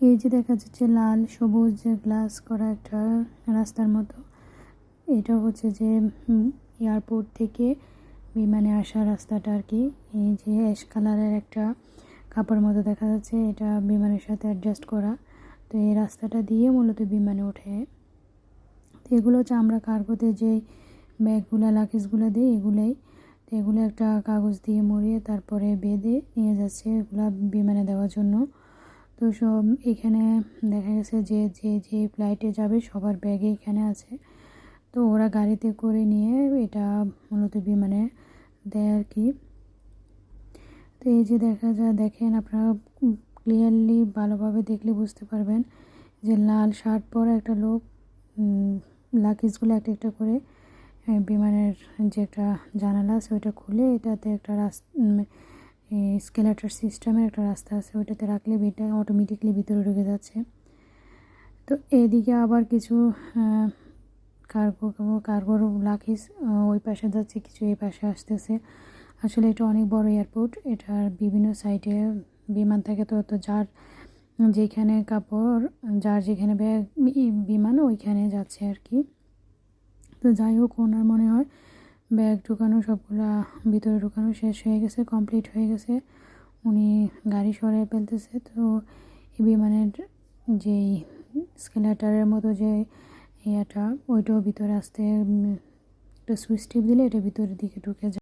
এই যে দেখা যাচ্ছে লাল, সবুজ যে গ্লাস করা একটা রাস্তার মতো। এটা হচ্ছে যে এয়ারপোর্ট থেকে বিমানে আসা রাস্তাটা আর কি এই যে অ্যাশ কালারের একটা কাপড় মতো দেখা যাচ্ছে। এটা বিমানের সাথে অ্যাডজাস্ট করা। তো এই রাস্তাটা দিয়ে মূলত বিমানে ওঠে। তো এগুলো হচ্ছে আমরা কার্গোতে যে ব্যাগগুলো লাকেজগুলো দিই, এগুলোই। তো এগুলো একটা কাগজ দিয়ে মরিয়ে তারপরে বেঁধে নিয়ে যাচ্ছে এগুলো বিমানে দেওয়ার জন্য। তো সব এখানে দেখা গেছে যে যে যে ফ্লাইটে যাবে সবার ব্যাগে এখানে আছে। তো ওরা গাড়িতে করে নিয়ে এটা মূলত বিমানে দেয় আর কি। তো এই যে দেখা যায় দেখেন আপনারা ক্লিয়ারলি ভালোভাবে দেখলে বুঝতে পারবেন যে লাল শার্ট পরা একটা লোক লাকিজগুলো একটা একটা করে বিমানের যে একটা জানালা আছে ওইটা খুলে এটাতে একটা রাস্তা স্কেলেটার সিস্টেমের একটা রাস্তা আছে, ওইটাতে রাখলে এটা অটোমেটিকলি ভিতরে ঢুকে যাচ্ছে। তো এদিকে আবার কিছু কার্গো কার্গোর লাকিস ওই পাশে যাচ্ছে, কিছু এই পাশে আসতেছে। আসলে এটা অনেক বড় এয়ারপোর্ট এটার বিভিন্ন সাইডে বিমান থাকে, তো তো যার যেখানে কাপড়, যার যেখানে ব্যাগ বিমান, ওইখানে যাচ্ছে আর কি। তো যাই হোক, ওনার মনে হয় ব্যাগ ঢুকানো, সবগুলা ভিতরে ঢুকানো শেষ হয়ে গেছে কমপ্লিট হয়ে গেছে। উনি গাড়ি সরাই ফেলতেছে। তো এই বিমানের যেই স্কেলেটারের মতো যে ইয়াটা, ওইটাও ভিতরে আসতে একটা সুইচ টিপ দিলে এটা ভিতরের দিকে ঢুকে যায়।